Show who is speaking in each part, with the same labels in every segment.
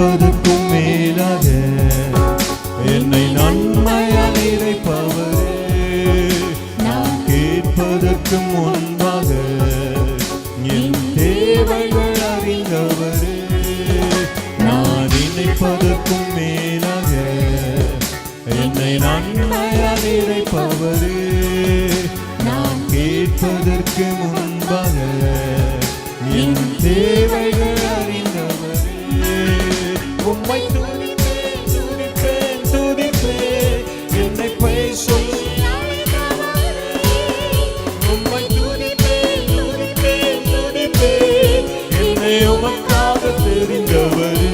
Speaker 1: நினைப்பதற்கும் மேலாக என்னை நன்மையால் இறைப்பவரே. நான் கேட்பதற்கும் முன்பாக என் தேவைகள் அறிந்தவரே. நான் நினைப்பதற்கும் மேலாக என்னை நன்மையால் இறைப்பவரே. நான் கேட்பதற்கு முன்பாக என் தேவைகள் உம்மை துதிப்பேன் துதிப்பேன் துதிப்பேன் என்னை உமக்காக தெரிந்தவரே.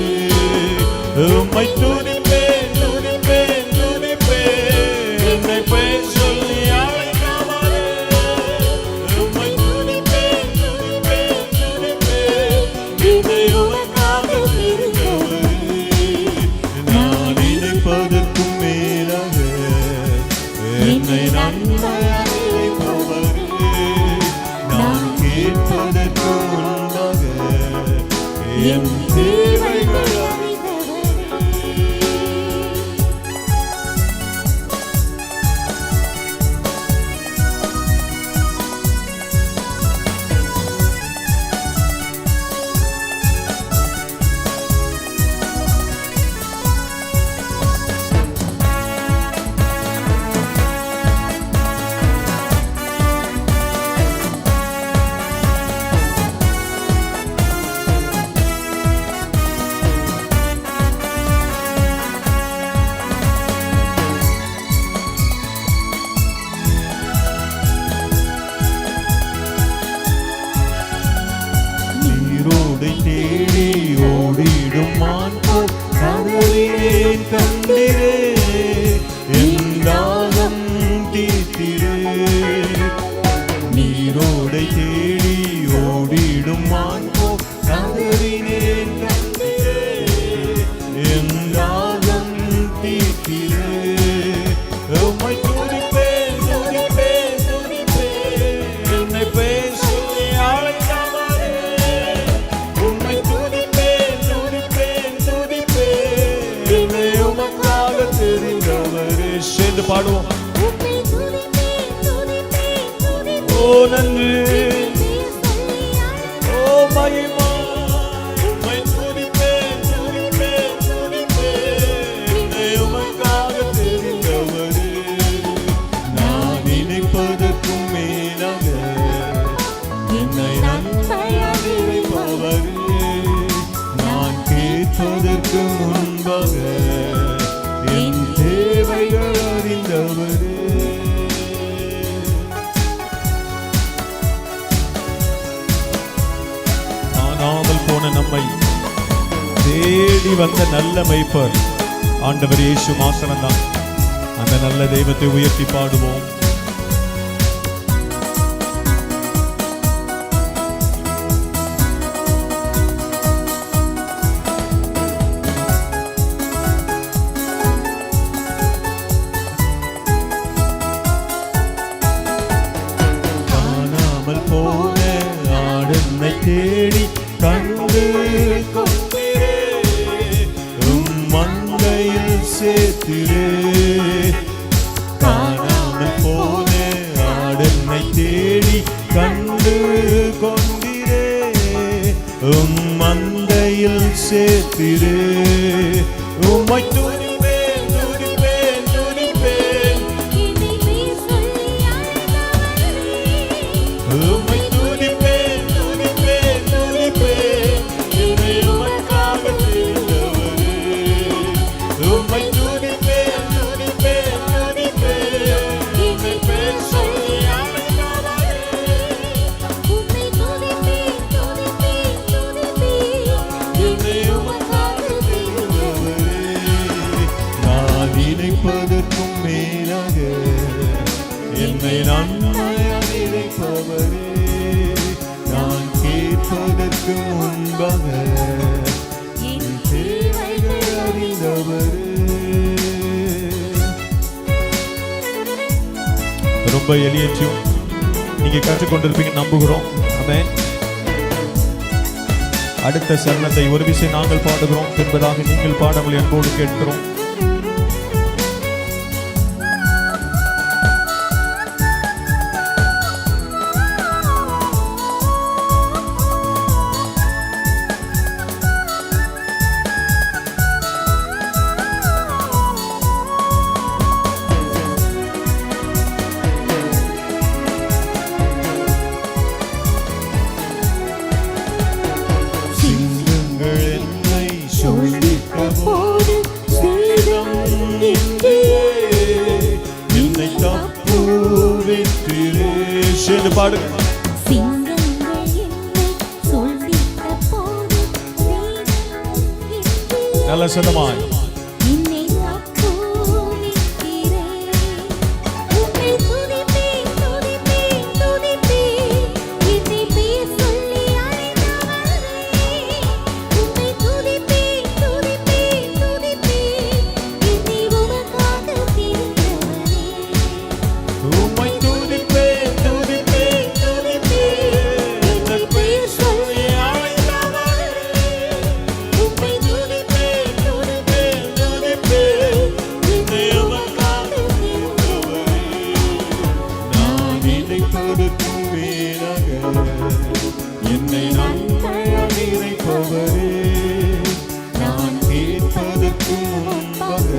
Speaker 1: உம்மை துதிப்பேன் துதிப்பேன் துதிப்பேன் என்னை பெயர் சொல்லி அழைத்தவரே. உம்மை துதிப்பேன் துதிப்பேன் துதிப்பேன் என் தேவைகள் பாடுவோம். ஓ நன்றி.
Speaker 2: நம்மை தேடி வந்த நல்ல மெய்ப்பர். ஆண்டவர் இயேசு மாசனம்தான் அந்த நல்ல தெய்வத்தை உயர்த்தி பாடுவோம்.
Speaker 1: Yeah. போன உம் மந்தையில் சேர்த்திரே. காணாமல் போன ஆடனை தேடி கண்டு கொண்டிரே உம் மந்தையில் சேர்த்திரே. உம்மை துணி நினைப்பதற்கும் மேலாக என்னை நன்மையாக நான் கேட்பதற்கு முன்பாக
Speaker 2: ரொம்ப எளியச்சும் நீங்க கற்றுக்கொண்டிருப்பீங்க நம்புகிறோம். அமேன்
Speaker 1: அடுத்த சரணத்தை ஒரு விஷயம் நாங்கள் பாடுகிறோம். என்பதாக நீங்கள் பாடங்கள் என்போடு கேட்கிறோம். இது பாடுங்க நல்ல சுத்தமாய்
Speaker 3: என்னை நன்மையால் நிறைப்பவரே
Speaker 4: நான் கேட்பதற்கு முன்பாக